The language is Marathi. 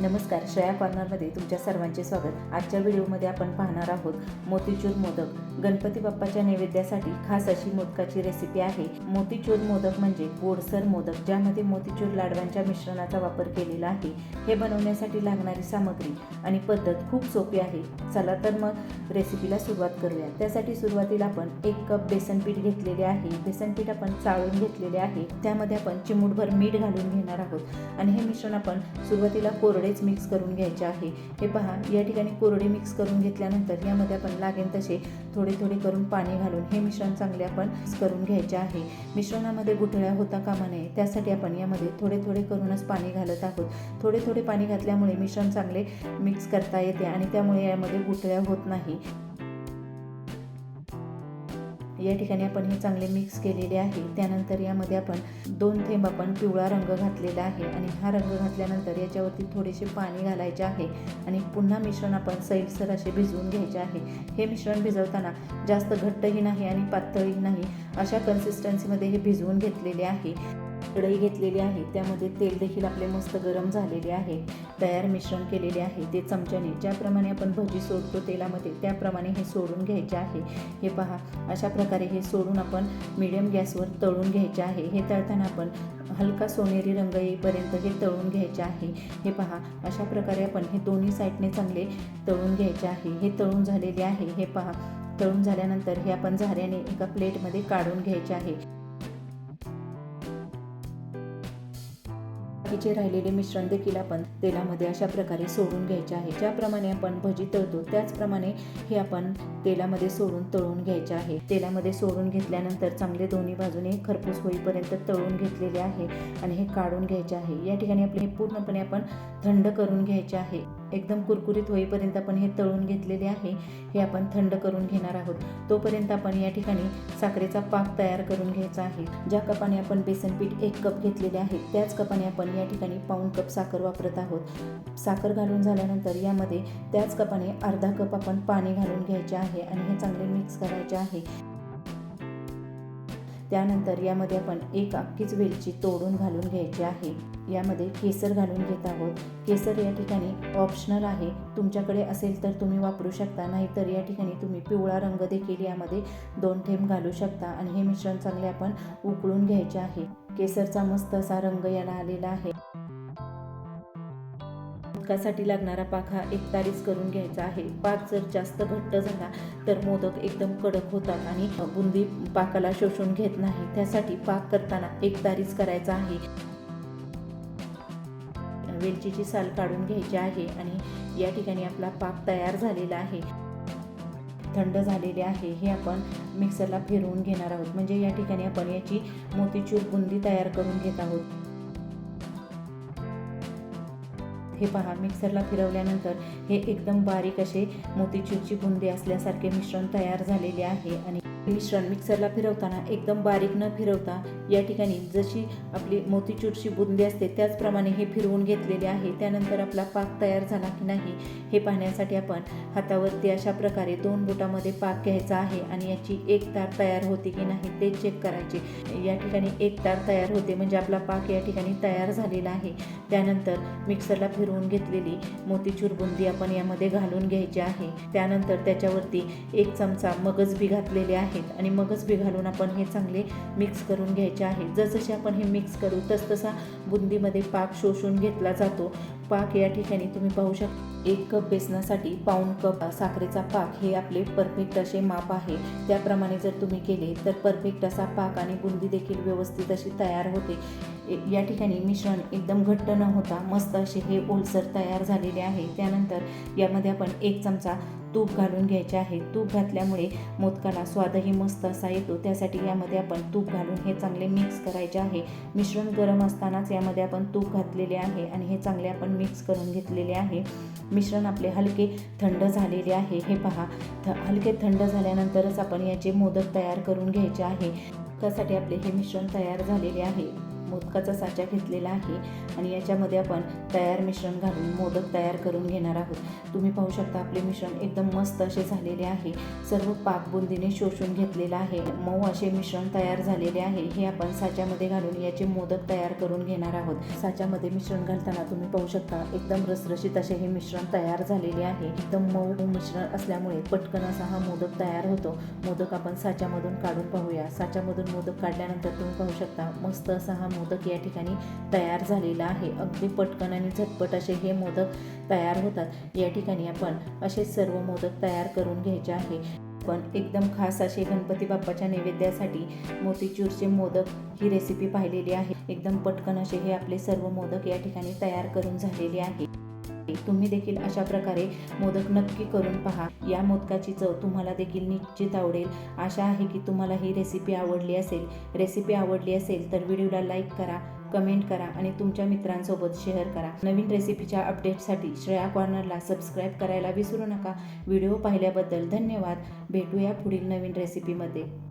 नमस्कार श्रेया कॉर्नरमध्ये तुमच्या सर्वांचे स्वागत. आजच्या व्हिडिओमध्ये आपण पाहणार आहोत मोतीचूर मोदक. गणपती बाप्पाच्या नैवेद्यासाठी खास अशी मोदकाची रेसिपी आहे. मोतीचूर मोदक म्हणजे गोडसर मोदक ज्यामध्ये मोतीचूर लाडवांच्या मिश्रणाचा वापर केलेला आहे. हे बनवण्यासाठी लागणारी सामग्री आणि पद्धत खूप सोपी आहे. चला तर मग रेसिपीला सुरुवात करूया. त्यासाठी सुरुवातीला आपण एक कप बेसन पीठ घेतलेले आहे. बेसन पीठ आपण चाळून घेतलेले आहे. त्यामध्ये आपण चिमूटभर मीठ घालून घेणार आहोत. आणि हे मिश्रण आपण सुरुवातीला कोरडेच मिक्स करून घ्यायचे आहे. हे पहा या ठिकाणी कोरडे मिक्स करून घेतल्यानंतर यामध्ये आपण लागेल तसे थोडे थोडे करून पाणी घालून हे मिश्रण चांगले आपण मिक्स करून घ्यायचे आहे. मिश्रणामध्ये गुठळ्या होता कामा नये. त्यासाठी आपण यामध्ये थोडे थोडे करूनच पाणी घालत आहोत. थोडे थोडे पाणी घातल्यामुळे मिश्रण चांगले मिक्स करता येते आणि त्यामुळे यामध्ये गुठळ्या होत नाही. या ठिकाणी आपण हे चांगले मिक्स केलेले आहे. त्यानंतर यामध्ये आपण दोन थेंब आपण पिवळा रंग घातलेला आहे आणि हा रंग घातल्यानंतर याच्यावरती थोडेसे पाणी घालायचे आहे आणि पुन्हा मिश्रण आपण सैलसर असे भिजवून घ्यायचे आहे. हे मिश्रण भिजवताना जास्त घट्टही नाही आणि पातळही नाही अशा कन्सिस्टन्सीमध्ये हे भिजवून घेतलेले आहे. कढई घेतलेली आहे. त्यामध्ये तेल देखील आपले मस्त गरम झालेले आहे. तयार मिश्रण केलेले आहे. ते चमच्याने ज्याप्रमाणे आपण भजी सोडतो तेलामध्ये त्याप्रमाणे हे सोडून घ्यायचे आहे. हे पहा अशा प्रकारे हे सोडून आपण मिडियम गॅसवर तळून घ्यायचे आहे. हे तळताना आपण हलका सोनेरी रंग येईपर्यंत हे तळून घ्यायचे आहे. हे पहा अशा प्रकारे आपण हे दोन्ही साईडने चांगले तळून घ्यायचे आहे. हे तळून झालेले आहे. हे पहा तळून झाल्यानंतर हे आपण झाऱ्याने एका प्लेटमध्ये काढून घ्यायचे आहे. बाकीचे राहिलेले मिश्रण देखील आपण तेलामध्ये अशा प्रकारे सोडून घ्यायचे आहे. ज्याप्रमाणे आपण भजी तळतो त्याचप्रमाणे हे आपण तेलामध्ये सोडून तळून घ्यायचे आहे. तेलामध्ये सोडून घेतल्यानंतर चांगले दोन्ही बाजूने खरपूस होईपर्यंत तळून घेतलेले आहे आणि हे काढून घ्यायचे आहे. या ठिकाणी आपले हे पूर्णपणे आपण थंड करून घ्यायचे आहे. एकदम कुरकुरीत होईपर्यंत आपण हे तळून घेतलेले आहे हे आपण थंड करून घेणार आहोत. तोपर्यंत आपण या ठिकाणी साखरेचा पाक तयार करून घ्यायचा आहे. ज्या कपाने आपण बेसन पीठ एक कप घेतलेले आहे त्याच कपाने आपण या ठिकाणी पाऊण कप साखर वापरत आहोत. साखर घालून झाल्यानंतर यामध्ये त्याच कपाने अर्धा कप आपण पाणी घालून घ्यायचे आहे आणि हे चांगले मिक्स करायचे आहे. त्यानंतर यामध्ये आपण एक अख्खीच वेलची तोडून घालून घ्यायची आहे. यामध्ये केसर घालून घेत आहोत. केसर या ठिकाणी ऑप्शनल आहे. तुमच्याकडे असेल तर तुम्ही वापरू शकता नाहीतर या ठिकाणी तुम्ही पिवळा रंग देखील यामध्ये दोन थेंब घालू शकता आणि हे मिश्रण चांगले आपण उकळून घ्यायचे आहे. केसरचा मस्त असा रंग याला आलेला आहे. मोदकासाठी लागणारा पाक हा करून घ्यायचा आहे. पाक जर जास्त घट्ट झाला तर मोदक एकदम कडक होतात आणि बुंदी पाकाला शोषून घेत नाही. त्यासाठी पाक करताना एकतारीच करायचा आहे. वेलचीची साल काढून घ्यायची आहे आणि या ठिकाणी आपला पाक तयार झालेला आहे. थंड झालेले आहे. हे आपण मिक्सरला फिरवून घेणार आहोत. म्हणजे या ठिकाणी आपण याची मोतीचूर बुंदी तयार करून घेत आहोत. हे पहा मिक्सरला फिरवल्यानंतर हे एकदम बारीक असे मोतीचूरची बुंदी असल्यासारखे मिश्रण तयार झालेले आहे आणि मिश्रण मिक्सरला फिरवताना एकदम बारीक न फिरवता या ठिकाणी जशी आपली मोतीचूरची बुंदी असते त्याचप्रमाणे हे फिरवून घेतलेले आहे. त्यानंतर आपला पाक तयार झाला की नाही हे पाहण्यासाठी आपण हातावरती अशा प्रकारे दोन बोटामध्ये पाक घ्यायचा आहे आणि याची एक तार तयार होते की नाही ते चेक करायचे. या ठिकाणी एक तार तयार होते म्हणजे आपला पाक या ठिकाणी तयार झालेला आहे. त्यानंतर मिक्सरला फिरवून घेतलेली मोतीचूर बुंदी आपण यामध्ये घालून घ्यायची आहे. त्यानंतर त्याच्यावरती एक चमचा मगज बी घातलेले आहेत आणि मगच बी घालून आपण हे चांगले मिक्स करून घ्यायचे आहे जसजसे आपण हे मिक्स करू तसतसा बुंदीमध्ये पाक शोषून घेतला जातो. पाक या ठिकाणी तुम्ही पाहू शकता एक कप बेसनासाठी पाऊण कप साखरेचा पाक हे आपले परफेक्ट असे माप आहे. त्याप्रमाणे जर तुम्ही केले तर परफेक्ट असा पाक आणि बुंदी देखील व्यवस्थित अशी तयार होते. या ठिकाणी मिश्रण एकदम घट्ट न होता मस्त असे हे ओलसर तयार झालेले आहे. त्यानंतर यामध्ये आपण एक चमचा तूप घालून घ्यायचे आहे. तूप घातल्यामुळे मोदकाला स्वादही मस्त असा येतो. त्यासाठी यामध्ये आपण तूप घालून हे चांगले मिक्स करायचे आहे. मिश्रण गरम असतानाच यामध्ये आपण तूप घातलेले आहे आणि हे चांगले आपण मिक्स करून घेतलेले आहे. मिश्रण आपले हलके थंड झालेले आहे. हे पहा थ हलके थंड झाल्यानंतरच आपण याचे मोदक तयार करून घ्यायचे आहे. त्यासाठी आपले हे मिश्रण तयार झालेले आहे. मोदकाचा साचा घेतलेला आहे आणि याच्यामध्ये आपण तयार मिश्रण घालून मोदक तयार करून घेणार आहोत. तुम्ही पाहू शकता आपले मिश्रण एकदम मस्त असे झालेले आहे. सर्व पाकबुंदीने शोषून घेतलेलं आहे. मऊ असे मिश्रण तयार झालेले आहे. हे आपण साच्यामध्ये घालून याचे मोदक तयार करून घेणार आहोत. साच्यामध्ये मिश्रण घालताना तुम्ही पाहू शकता एकदम रसरशीत असे हे मिश्रण तयार झालेले आहे. एकदम मऊ मिश्रण असल्यामुळे पटकन असा हा मोदक तयार होतो. मोदक आपण साच्यामधून काढून पाहूया. साच्यामधून मोदक काढल्यानंतर तुम्ही पाहू शकता मस्त असा हा मोदक या ठिकाणी तयार झालेला आहे. अगदी पटकन आणि झटपट असे हे मोदक तयार होतात. या ठिकाणी आपण असे सर्व मोदक तयार करून घ्यायचे आहे. पण एकदम खास असे गणपती बाप्पाच्या नैवेद्यासाठी मोतीचूरचे मोदक ही रेसिपी पाहिलेली आहे. एकदम पटकन असे हे आपले सर्व मोदक या ठिकाणी तयार करून झालेले आहे. तुम्ही देखील अशा प्रकारे मोदक नक्की करून पहा. या मोदकाची चव तुम्हाला देखील निश्चित आवडेल. आशा आहे की तुम्हाला ही रेसिपी आवडली असेल. रेसिपी आवडली असेल तर व्हिडिओला लाईक करा कमेंट करा आणि तुमच्या मित्रांसोबत शेअर करा. नवीन रेसिपीच्या अपडेटसाठी श्रेया कॉर्नरला सबस्क्राईब करायला विसरू नका. व्हिडिओ पाहिल्याबद्दल धन्यवाद. भेटूया पुढील नवीन रेसिपीमध्ये